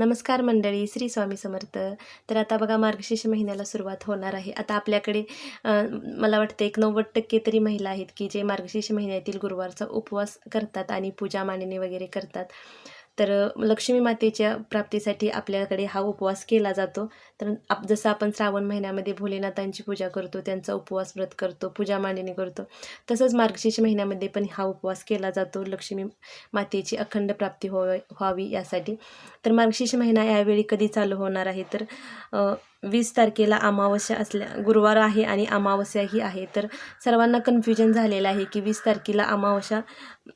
नमस्कार मंडळी श्री स्वामी समर्थ. तर आता बघा मार्गशीर्ष महिन्याला सुरुवात होणार आहे. आता आपल्याकडे मला वाटतं एक नव्वद टक्के तरी महिला आहेत की जे मार्गशीर्ष महिन्यातील गुरुवारचा उपवास करतात आणि पूजा मांडणी वगैरे करतात. तर लक्ष्मी मातेच्या प्राप्तीसाठी आपल्याकडे हा उपवास केला जातो. तर आप जसं आपण श्रावण महिन्यामध्ये भोलेनाथांची पूजा करतो त्यांचा उपवास व्रत करतो पूजा मांडणी करतो तसंच मार्गशीर्ष महिन्यामध्ये पण हा उपवास केला जातो लक्ष्मी मातेची अखंड प्राप्ती हो व्हावी यासाठी. तर मार्गशीर्ष महिना यावेळी कधी चालू होणार आहे? तर वीस तारखेला अमावस्या असल्या गुरुवार आहे आणि अमावस्याही आहे. तर सर्वांना कन्फ्युजन झालेलं आहे की वीस तारखेला अमावस्या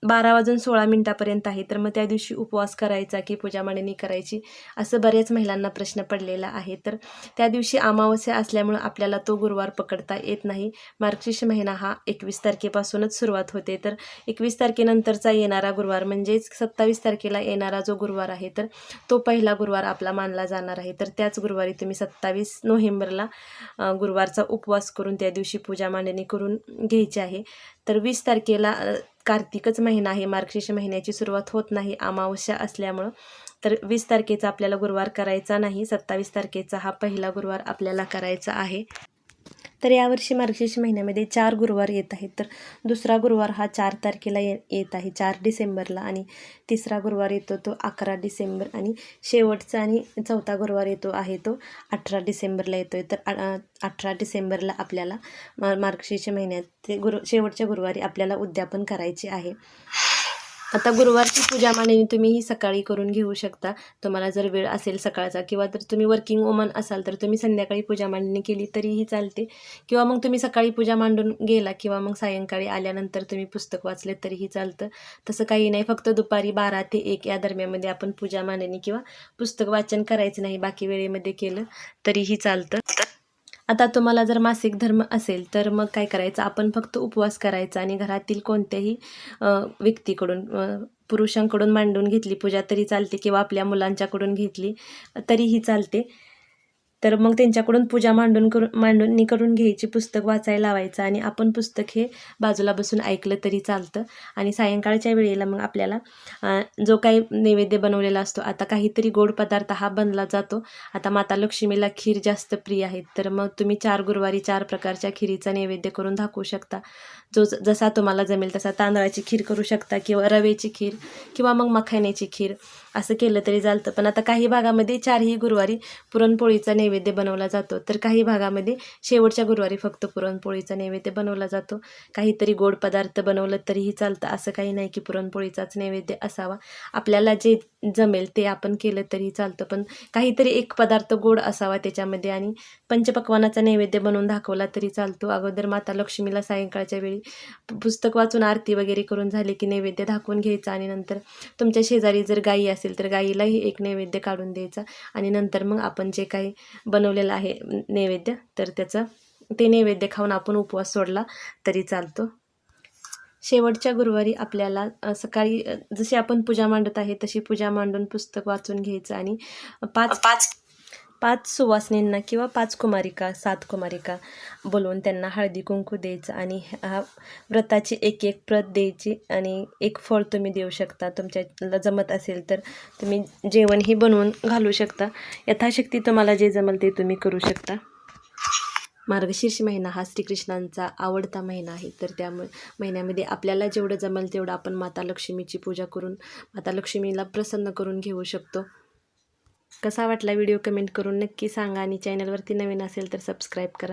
बारा वाजून सोळा मिनटापर्यंत आहे. तर मग त्या दिवशी उपवास करायचा की पूजा मांडणी करायची असं बऱ्याच महिलांना प्रश्न पडलेला आहे. तर त्या दिवशी अमावस्या असल्यामुळं आपल्याला तो गुरुवार पकडता येत नाही. मार्गशीर्ष महिना हा एकवीस तारखेपासूनच सुरुवात होते. तर एकवीस तारखेनंतरचा येणारा गुरुवार म्हणजेच सत्तावीस तारखेला येणारा जो गुरुवार आहे तर तो पहिला गुरुवार आपला मानला जाणार आहे. तर त्याच गुरुवारी तुम्ही सत्तावीस नोव्हेंबरला गुरुवारचा उपवास करून त्या दिवशी पूजा मांडणी करून घ्यायची आहे. तर वीस तारखेला कार्तिकच महिना आहे मार्गशीर्ष महिन्याची सुरुवात होत नाही अमावस्या असल्यामुळं. तर वीस तारखेचा आपल्याला गुरुवार करायचा नाही सत्तावीस तारखेचा हा पहिला गुरुवार आपल्याला करायचा आहे. तर यावर्षी मार्गशीर्ष महिन्यामध्ये चार गुरुवार येत आहेत. तर दुसरा गुरुवार हा चार तारखेला ये येत आहे चार डिसेंबरला आणि तिसरा गुरुवार येतो तो अकरा डिसेंबर आणि शेवटचा आणि चौथा गुरुवार येतो आहे तो अठरा डिसेंबरला येतो आहे तर अठरा डिसेंबरला आपल्याला मा मार्गशीर्ष महिन्यात ते गुरु शेवटच्या गुरुवारी आपल्याला उद्यापन करायचे आहे. आता गुरुवारची पूजा मांडणी तुम्हीही सकाळी करून घेऊ शकता. तुम्हाला जर वेळ असेल सकाळचा किंवा जर तुम्ही वर्किंग वुमन असाल तर तुम्ही संध्याकाळी पूजा मांडणी केली तरीही चालते. किंवा मग तुम्ही सकाळी पूजा मांडून गेला किंवा मग सायंकाळी आल्यानंतर तुम्ही पुस्तक वाचले तरीही चालतं. तसं काही नाही फक्त दुपारी बारा ते एक या दरम्यानमध्ये आपण पूजा मांडणी किंवा पुस्तक वाचन करायचं नाही बाकी वेळेमध्ये केलं तरीही चालतं. आता तुम्हाला जर मासिक धर्म असेल तर मग काय करायचं? आपण फक्त उपवास करायचा आणि घरातील कोणत्याही व्यक्तीकडून पुरुषांकडून मांडून घेतली पूजा तरी चालते किंवा आपल्या मुलांच्याकडून घेतली तरीही चालते. तर मग त्यांच्याकडून पूजा मांडून करून मांडणी करून घ्यायची पुस्तक वाचायला लावायचं आणि आपण पुस्तक हे बाजूला बसून ऐकलं तरी चालतं. आणि सायंकाळच्या वेळेला मग आपल्याला जो काही नैवेद्य बनवलेला असतो आता काहीतरी गोड पदार्थ हा बनला जातो. आता माता लक्ष्मीला खीर जास्त प्रिय आहे. तर मग तुम्ही चार गुरुवारी चार प्रकारच्या खिरीचा नैवेद्य करून दाखवू शकता. जो जसा तुम्हाला जमेल तसा तांदळाची खीर करू शकता किंवा रवेची खीर किंवा मग मखाण्याची खीर. असं केलं तरी चालतं. पण आता काही भागामध्ये चारही गुरुवारी पुरणपोळीचा नैवेद्य बनवला जातो. तर काही भागामध्ये शेवटच्या गुरुवारी फक्त पुरणपोळीचा नैवेद्य बनवला जातो. काहीतरी गोड पदार्थ बनवलं तरीही चालतं. असं काही नाही की पुरणपोळीचाच नैवेद्य असावा. आपल्याला जे जमेल ते आपण केलं तरी चालतं. पण काहीतरी एक पदार्थ गोड असावा त्याच्यामध्ये आणि पंचपक्वानाचा नैवेद्य बनवून दाखवला तरी चालतो. अगोदर माता लक्ष्मीला सायंकाळच्या वेळी पुस्तक वाचून आरती वगैरे करून झाले की नैवेद्य दाखवून घ्यायचा आणि नंतर तुमच्या शेजारी जर गाई असेल तर गाईलाही एक नैवेद्य काढून द्यायचा आणि नंतर मग आपण जे काही बनवलेलं आहे नैवेद्य तर त्याचं ते नैवेद्य खाऊन आपण उपवास सोडला तरी चालतो. शेवटच्या गुरुवारी आपल्याला सकाळी जशी आपण पूजा मांडत आहे तशी पूजा मांडून पुस्तक वाचून घ्यायचं आणि पाच पाच पाच सुवासिनींना किंवा पाच कुमारिका सात कुमारिका बोलवून त्यांना हळदी कुंकू द्यायचं आणि हा व्रताची एक एक प्रत द्यायची आणि एक फळ तुम्ही देऊ शकता. तुमच्याला जमत असेल तर तुम्ही जेवणही बनवून घालू शकता. यथाशक्ती तुम्हाला जे जमल ते तुम्ही करू शकता. मार्गशीर्ष महिना हा श्रीकृष्णांचा आवडता महिना आहे. तर त्या म- महिन्यामध्ये आपल्याला जेवढं जमेल तेवढं आपण माता लक्ष्मीची पूजा करून माता लक्ष्मीला प्रसन्न करून घेऊ शकतो. कसा वाटला व्हिडिओ कमेंट करून नक्की सांगा आणि चॅनलवरती नवीन असेल तर सबस्क्राईब करा.